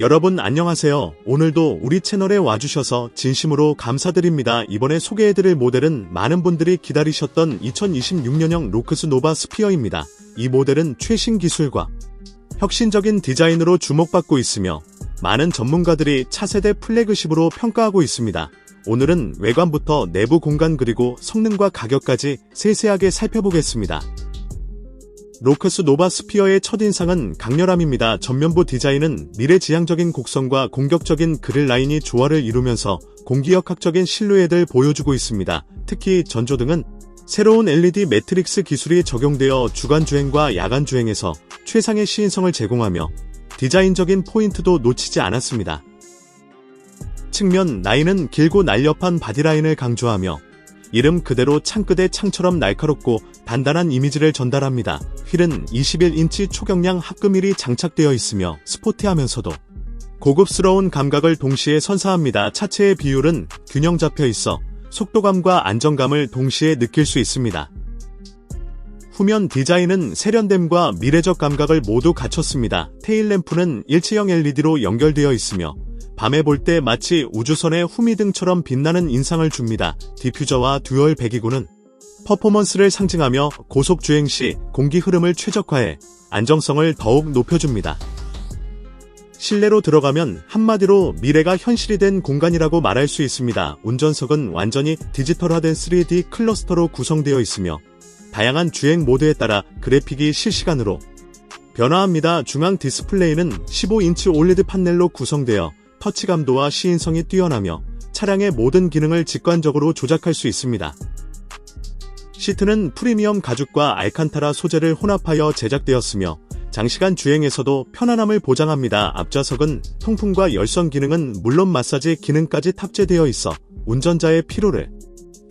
여러분 안녕하세요. 오늘도 우리 채널에 와주셔서 진심으로 감사드립니다. 이번에 소개해드릴 모델은 많은 분들이 기다리셨던 2026년형 로크스 노바 스피어입니다. 이 모델은 최신 기술과 혁신적인 디자인으로 주목받고 있으며 많은 전문가들이 차세대 플래그십으로 평가하고 있습니다. 오늘은 외관부터 내부 공간 그리고 성능과 가격까지 세세하게 살펴보겠습니다. 로크스 노바 스피어의 첫인상은 강렬함입니다. 전면부 디자인은 미래지향적인 곡선과 공격적인 그릴 라인이 조화를 이루면서 공기역학적인 실루엣을 보여주고 있습니다. 특히 전조등은 새로운 LED 매트릭스 기술이 적용되어 주간 주행과 야간 주행에서 최상의 시인성을 제공하며 디자인적인 포인트도 놓치지 않았습니다. 측면 라인은 길고 날렵한 바디라인을 강조하며 이름 그대로 창끝의 창처럼 날카롭고 단단한 이미지를 전달합니다. 휠은 21인치 초경량 합금일이 장착되어 있으며 스포티하면서도 고급스러운 감각을 동시에 선사합니다. 차체의 비율은 균형 잡혀 있어 속도감과 안정감을 동시에 느낄 수 있습니다. 후면 디자인은 세련됨과 미래적 감각을 모두 갖췄습니다. 테일 램프는 일체형 LED로 연결되어 있으며 밤에 볼 때 마치 우주선의 후미등처럼 빛나는 인상을 줍니다. 디퓨저와 듀얼 배기구는 퍼포먼스를 상징하며 고속 주행 시 공기 흐름을 최적화해 안정성을 더욱 높여줍니다. 실내로 들어가면 한마디로 미래가 현실이 된 공간이라고 말할 수 있습니다. 운전석은 완전히 디지털화된 3D 클러스터로 구성되어 있으며 다양한 주행 모드에 따라 그래픽이 실시간으로 변화합니다. 중앙 디스플레이는 15인치 올레드 판넬로 구성되어 터치 감도와 시인성이 뛰어나며 차량의 모든 기능을 직관적으로 조작할 수 있습니다. 시트는 프리미엄 가죽과 알칸타라 소재를 혼합하여 제작되었으며 장시간 주행에서도 편안함을 보장합니다. 앞좌석은 통풍과 열선 기능은 물론 마사지 기능까지 탑재되어 있어 운전자의 피로를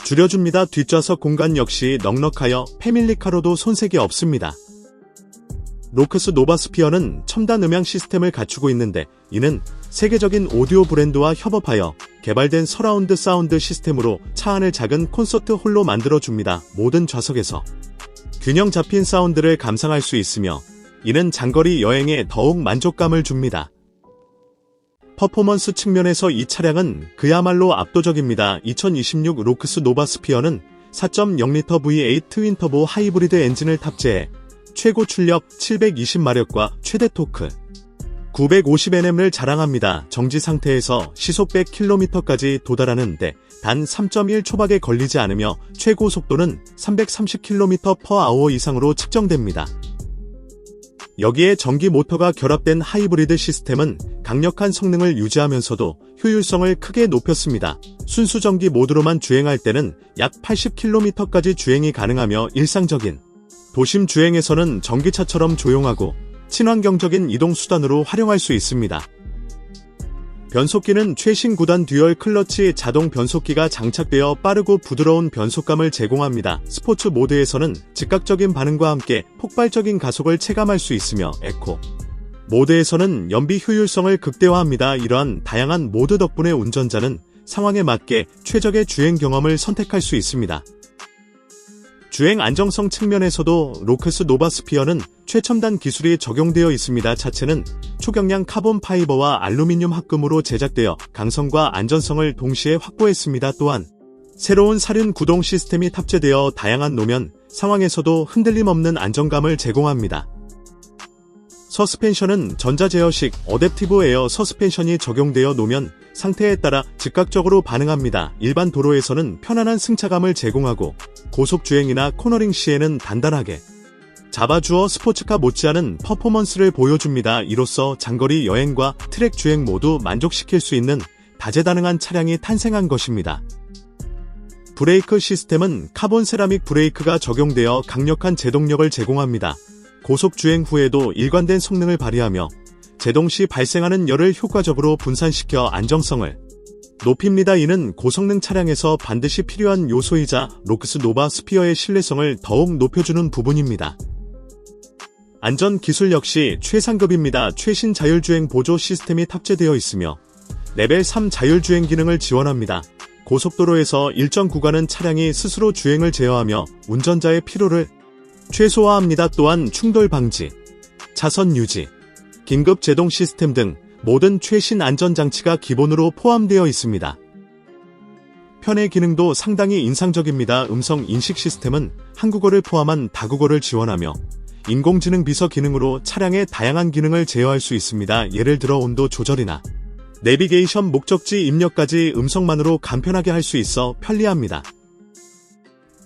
줄여줍니다. 뒷좌석 공간 역시 넉넉하여 패밀리카로도 손색이 없습니다. 로크스 노바스피어는 첨단 음향 시스템을 갖추고 있는데 이는 세계적인 오디오 브랜드와 협업하여 개발된 서라운드 사운드 시스템으로 차 안을 작은 콘서트 홀로 만들어줍니다. 모든 좌석에서 균형 잡힌 사운드를 감상할 수 있으며 이는 장거리 여행에 더욱 만족감을 줍니다. 퍼포먼스 측면에서 이 차량은 그야말로 압도적입니다. 2026 로크스 노바스피어는 4.0L V8 트윈터보 하이브리드 엔진을 탑재해 최고 출력 720마력과 최대 토크 950Nm을 자랑합니다. 정지 상태에서 시속 100km까지 도달하는데 단 3.1초밖에 걸리지 않으며 최고 속도는 330km/h 이상으로 측정됩니다. 여기에 전기 모터가 결합된 하이브리드 시스템은 강력한 성능을 유지하면서도 효율성을 크게 높였습니다. 순수 전기 모드로만 주행할 때는 약 80km까지 주행이 가능하며 일상적인 도심 주행에서는 전기차처럼 조용하고 친환경적인 이동 수단으로 활용할 수 있습니다. 변속기는 최신 9단 듀얼 클러치 자동 변속기가 장착되어 빠르고 부드러운 변속감을 제공합니다. 스포츠 모드에서는 즉각적인 반응과 함께 폭발적인 가속을 체감할 수 있으며 에코 모드에서는 연비 효율성을 극대화합니다. 이러한 다양한 모드 덕분에 운전자는 상황에 맞게 최적의 주행 경험을 선택할 수 있습니다. 주행 안정성 측면에서도 로크스 노바스피어는 최첨단 기술이 적용되어 있습니다. 차체는 초경량 카본 파이버와 알루미늄 합금으로 제작되어 강성과 안전성을 동시에 확보했습니다. 또한 새로운 사륜 구동 시스템이 탑재되어 다양한 노면, 상황에서도 흔들림 없는 안정감을 제공합니다. 서스펜션은 전자제어식 어댑티브 에어 서스펜션이 적용되어 노면 상태에 따라 즉각적으로 반응합니다. 일반 도로에서는 편안한 승차감을 제공하고 고속주행이나 코너링 시에는 단단하게 잡아주어 스포츠카 못지않은 퍼포먼스를 보여줍니다. 이로써 장거리 여행과 트랙 주행 모두 만족시킬 수 있는 다재다능한 차량이 탄생한 것입니다. 브레이크 시스템은 카본 세라믹 브레이크가 적용되어 강력한 제동력을 제공합니다. 고속 주행 후에도 일관된 성능을 발휘하며 제동 시 발생하는 열을 효과적으로 분산시켜 안정성을 높입니다. 이는 고성능 차량에서 반드시 필요한 요소이자 로크스 노바 스피어의 신뢰성을 더욱 높여주는 부분입니다. 안전 기술 역시 최상급입니다. 최신 자율주행 보조 시스템이 탑재되어 있으며 레벨 3 자율주행 기능을 지원합니다. 고속도로에서 일정 구간은 차량이 스스로 주행을 제어하며 운전자의 피로를 최소화합니다. 또한 충돌 방지, 차선 유지, 긴급 제동 시스템 등 모든 최신 안전장치가 기본으로 포함되어 있습니다. 편의 기능도 상당히 인상적입니다. 음성 인식 시스템은 한국어를 포함한 다국어를 지원하며 인공지능 비서 기능으로 차량의 다양한 기능을 제어할 수 있습니다. 예를 들어 온도 조절이나 내비게이션 목적지 입력까지 음성만으로 간편하게 할 수 있어 편리합니다.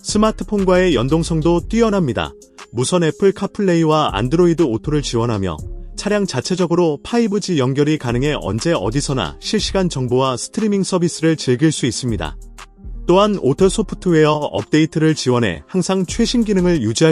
스마트폰과의 연동성도 뛰어납니다. 무선 애플 카플레이와 안드로이드 오토를 지원하며 차량 자체적으로 5G 연결이 가능해 언제 어디서나 실시간 정보와 스트리밍 서비스를 즐길 수 있습니다. 또한 오토 소프트웨어 업데이트를 지원해 항상 최신 기능을 유지할